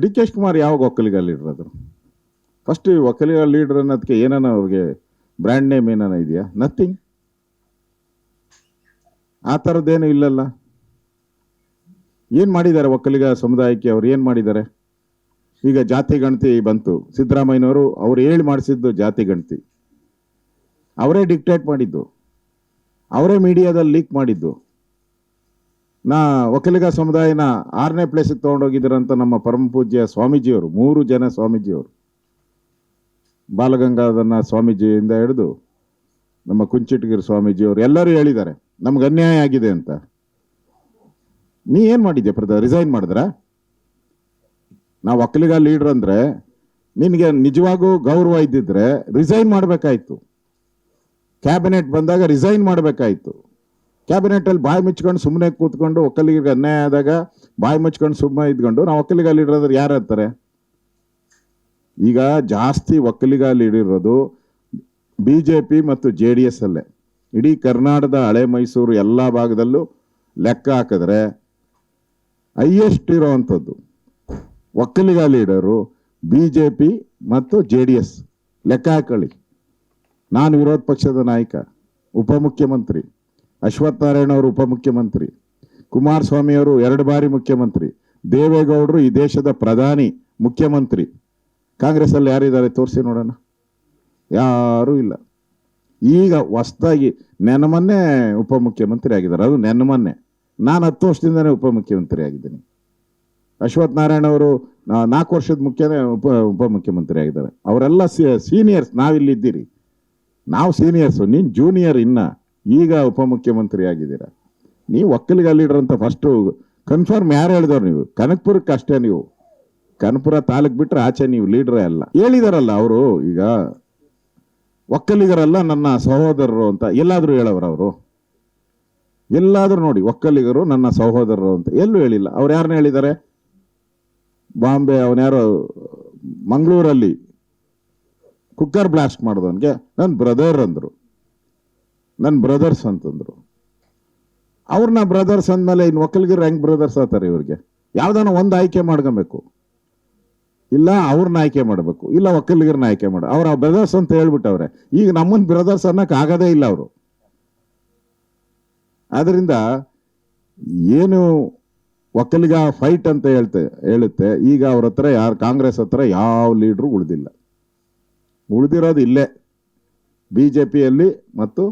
D K Shivakumar ಯಾವಾಗ Vokkaliga leader ಆದರು? First Vokkaliga leader ಅನ್ನೋದಕ್ಕೆ ಏನಾನ ಅವ್ರಿಗೆ ಬ್ರ್ಯಾಂಡ್ ನೇಮ್ ಏನಾನ ಇದೆಯಾ? ನಥಿಂಗ್ ಆ ಥರದ್ದೇನು ಇಲ್ಲಲ್ಲ. ಏನು ಮಾಡಿದ್ದಾರೆ ಒಕ್ಕಲಿಗ ಸಮುದಾಯಕ್ಕೆ ಅವ್ರು ಏನು ಮಾಡಿದ್ದಾರೆ? ಈಗ ಜಾತಿ ಗಣತಿ ಬಂತು. ಸಿದ್ದರಾಮಯ್ಯನವರು ಅವ್ರು ಹೇಳಿ ಮಾಡಿಸಿದ್ದು ಜಾತಿ ಗಣತಿ. ಅವರೇ ಡಿಕ್ಟೇಟ್ ಮಾಡಿದ್ದು. ಅವರೇ ಮೀಡಿಯಾದಲ್ಲಿ ಲೀಕ್ ಮಾಡಿದ್ದು. ನಾ ಒಕ್ಕಲಿಗ ಸಮುದಾಯನ ಆರನೇ ಪ್ಲೇಸಿಗೆ ತೊಗೊಂಡೋಗಿದ್ದೀರಂತ ನಮ್ಮ ಪರಮ ಪೂಜ್ಯ ಸ್ವಾಮೀಜಿಯವರು, ಮೂರು ಜನ ಸ್ವಾಮೀಜಿಯವರು, ಬಾಲಗಂಗಾಧರನ ಸ್ವಾಮೀಜಿಯಿಂದ ಹಿಡಿದು ನಮ್ಮ ಕುಂಚಿಟಗಿರಿ ಸ್ವಾಮೀಜಿಯವರು ಎಲ್ಲರೂ ಹೇಳಿದ್ದಾರೆ, ನಮ್ಗೆ ಅನ್ಯಾಯ ಆಗಿದೆ ಅಂತ. ನೀ ಏನು ಮಾಡಿದ್ಯಾ ಪ್ರದ ರಿಸೈನ್ ಮಾಡಿದ್ರ? ನಾವು ಒಕ್ಕಲಿಗ ಲೀಡ್ರ್ ಅಂದರೆ ನಿನಗೆ ನಿಜವಾಗೂ ಗೌರವ ಇದ್ದಿದ್ರೆ ರಿಸೈನ್ ಮಾಡಬೇಕಾಯ್ತು. ಕ್ಯಾಬಿನೆಟ್ ಬಂದಾಗ ರಿಸೈನ್ ಮಾಡಬೇಕಾಯ್ತು. ಕ್ಯಾಬಿನೆಟಲ್ಲಿ ಬಾಯಿ ಮುಚ್ಕೊಂಡು ಸುಮ್ಮನೆ ಕೂತ್ಕೊಂಡು ಒಕ್ಕಲಿಗರಿಗೆ ಅನ್ಯಾಯ ಆದಾಗ ಬಾಯಿ ಮುಚ್ಕೊಂಡು ಸುಮ್ಮನೆ ಇದ್ಕೊಂಡು ನಾವು ಒಕ್ಕಲಿಗ ಲೀಡರ್ ಯಾರು ಅಂತಾರೆ ಈಗ ಜಾಸ್ತಿ ಒಕ್ಕಲಿಗ ಲೀಡಿರೋದು ಬಿ ಜೆ ಪಿ ಮತ್ತು ಜೆ ಡಿ ಎಸ್ ಅಲ್ಲೇ. ಇಡೀ ಕರ್ನಾಟಕದ ಹಳೆ ಮೈಸೂರು ಎಲ್ಲ ಭಾಗದಲ್ಲೂ ಲೆಕ್ಕ ಹಾಕಿದ್ರೆ highest ಇರೋವಂಥದ್ದು Vokkaliga leader B J P ಮತ್ತು ಜೆ ಡಿ ಎಸ್. ಲೆಕ್ಕ ಹಾಕೊಳ್ಳಿ. ನಾನು ವಿರೋಧ ಪಕ್ಷದ ನಾಯಕ, ಉಪಮುಖ್ಯಮಂತ್ರಿ. ಅಶ್ವಥ್ ನಾರಾಯಣ ಅವರು ಉಪಮುಖ್ಯಮಂತ್ರಿ, ಕುಮಾರಸ್ವಾಮಿಯವರು ಎರಡು ಬಾರಿ ಮುಖ್ಯಮಂತ್ರಿ, ದೇವೇಗೌಡರು ಈ ದೇಶದ ಪ್ರಧಾನಿ, ಮುಖ್ಯಮಂತ್ರಿ. ಕಾಂಗ್ರೆಸ್ಸಲ್ಲಿ ಯಾರಿದ್ದಾರೆ ತೋರಿಸಿ ನೋಡೋಣ. ಯಾರೂ ಇಲ್ಲ. ಈಗ ಹೊಸ್ದಾಗಿ ನೆನಮೊನ್ನೆ ಉಪಮುಖ್ಯಮಂತ್ರಿ ಆಗಿದ್ದಾರೆ. ಅದು ನೆನಮೊನ್ನೆ. ನಾನು ಹತ್ತು ವರ್ಷದಿಂದನೇ ಉಪಮುಖ್ಯಮಂತ್ರಿ ಆಗಿದ್ದೀನಿ. ಅಶ್ವಥ್ ನಾರಾಯಣ ಅವರು ನಾಲ್ಕು ವರ್ಷದ ಮುಖ್ಯನೇ ಉಪ, ಉಪಮುಖ್ಯಮಂತ್ರಿ ಆಗಿದ್ದಾರೆ. ಅವರೆಲ್ಲ ಸೀನಿಯರ್ಸ್, ನಾವಿಲ್ಲಿದ್ದೀರಿ. ನಾವು ಸೀನಿಯರ್ಸು, ನೀನು ಜೂನಿಯರ್ ಇನ್ನ. ಈಗ ಉಪಮುಖ್ಯಮಂತ್ರಿ ಆಗಿದ್ದೀರಾ ನೀವು ಒಕ್ಕಲಿಗ ಅಂತ ಫಸ್ಟು ಕನ್ಫರ್ಮ್ ಯಾರು ಹೇಳಿದವ್ರು ನೀವು? ಕನಕ್ಪುರಕ್ಕೆ ಅಷ್ಟೇ ನೀವು. ಕನಕಪುರ ತಾಲೂಕ್ ಬಿಟ್ರೆ ಆಚೆ ನೀವು ಲೀಡ್ರೇ ಅಲ್ಲ. ಹೇಳಿದಾರಲ್ಲ ಅವರು, ಈಗ ಒಕ್ಕಲಿಗರಲ್ಲ ನನ್ನ ಸಹೋದರರು ಅಂತ ಎಲ್ಲಾದರೂ ಹೇಳವ್ರ ಅವರು? ಎಲ್ಲಾದರೂ ನೋಡಿ, ಒಕ್ಕಲಿಗರು ನನ್ನ ಸಹೋದರರು ಅಂತ. ಎಲ್ಲೂ ಹೇಳಿಲ್ಲ. ಅವ್ರು ಯಾರನ್ನ ಹೇಳಿದ್ದಾರೆ? ಬಾಂಬೆ ಅವನ್ಯಾರೋ ಮಂಗಳೂರಲ್ಲಿ ಕುಕ್ಕರ್ ಬ್ಲಾಸ್ಟ್ ಮಾಡಿದವನಿಗೆ. ನನ್ನ ಬ್ರದರ್ ಅಂದರು. ನನ್ನ ಬ್ರದರ್ಸ್ ಅಂತಂದ್ರು. ಅವ್ರನ್ನ ಬ್ರದರ್ಸ್ ಅಂದಮೇಲೆ ಇನ್ನು ಒಕ್ಕಲಿಗರು ಹೆಂಗೆ ಬ್ರದರ್ಸ್ ಆತಾರೆ ಇವ್ರಿಗೆ? ಯಾವ್ದಾನ ಒಂದು ಆಯ್ಕೆ ಮಾಡ್ಕೊಬೇಕು. ಇಲ್ಲ ಅವ್ರನ್ನ ಆಯ್ಕೆ ಮಾಡಬೇಕು, ಇಲ್ಲ ಒಕ್ಕಲಿಗರನ್ನ ಆಯ್ಕೆ ಮಾಡ, ಅವ್ರ ಬ್ರದರ್ಸ್ ಅಂತ ಹೇಳ್ಬಿಟ್ಟವ್ರೆ. ಈಗ ನಮ್ಮನ್ನ ಬ್ರದರ್ಸ್ ಅನ್ನೋಕೆ ಆಗೋದೇ ಇಲ್ಲ ಅವರು. ಆದ್ದರಿಂದ ಏನು ಒಕ್ಕಲಿಗ ಫೈಟ್ ಅಂತ ಹೇಳ್ತೆ, ಹೇಳುತ್ತೆ, ಈಗ ಅವ್ರ ಹತ್ರ ಯಾರು ಕಾಂಗ್ರೆಸ್ ಹತ್ರ ಯಾವ ಲೀಡ್ರು ಉಳಿದಿಲ್ಲ. ಉಳಿದಿರೋದು ಇಲ್ಲೇ. ಬಿ ಜೆ ಪಿಯಲ್ಲಿ ಮತ್ತು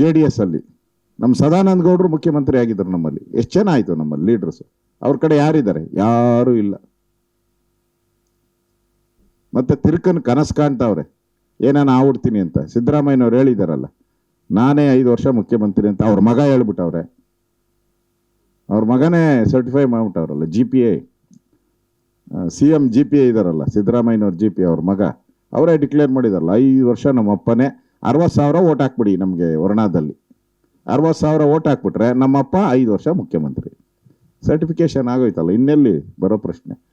ಜೆ ಡಿ ಎಸ್ ಅಲ್ಲಿ. ನಮ್ಮ ಸದಾನಂದ ಗೌಡರು ಮುಖ್ಯಮಂತ್ರಿ ಆಗಿದ್ರು ನಮ್ಮಲ್ಲಿ. ಎಷ್ಟು ಜನ ಆಯಿತು ನಮ್ಮಲ್ಲಿ ಲೀಡರ್ಸ್ ಅವ್ರ ಕಡೆ ಯಾರಿದ್ದಾರೆ? ಯಾರೂ ಇಲ್ಲ. ಮತ್ತೆ ತಿರ್ಕನ್ ಕನಸು ಕಾಣ್ತಾವ್ರೆ ಏನಾನ ಆಗ್ಬಿಡ್ತೀನಿ ಅಂತ. ಸಿದ್ದರಾಮಯ್ಯನವ್ರು ಹೇಳಿದಾರಲ್ಲ, ನಾನೇ ಐದು ವರ್ಷ ಮುಖ್ಯಮಂತ್ರಿ ಅಂತ ಅವ್ರ ಮಗ ಹೇಳ್ಬಿಟ್ಟವ್ರೆ. ಅವ್ರ ಮಗನೇ certify ಮಾಡ್ಬಿಟ್ಟವ್ರಲ್ಲ G P A C M G P A ಇದಾರಲ್ಲ, ಸಿದ್ದರಾಮಯ್ಯನವ್ರ ಜಿ ಪಿ ಅವ್ರ ಮಗ. ಅವರೇ ಡಿಕ್ಲೇರ್ ಮಾಡಿದಾರಲ್ಲ, ಐದು ವರ್ಷ ನಮ್ಮ ಅಪ್ಪನೇ ಅರವತ್ತು ಸಾವಿರ ಓಟ್ ಹಾಕ್ಬಿಡಿ ನಮಗೆ ವರ್ಣಾದಲ್ಲಿ ಅರವತ್ತು ಸಾವಿರ ಓಟ್ ಹಾಕ್ಬಿಟ್ರೆ ನಮ್ಮಪ್ಪ ಐದು ವರ್ಷ ಮುಖ್ಯಮಂತ್ರಿ. ಸರ್ಟಿಫಿಕೇಷನ್ ಆಗೋಯ್ತಲ್ಲ, ಇನ್ನೆಲ್ಲಿ ಬರೋ ಪ್ರಶ್ನೆ?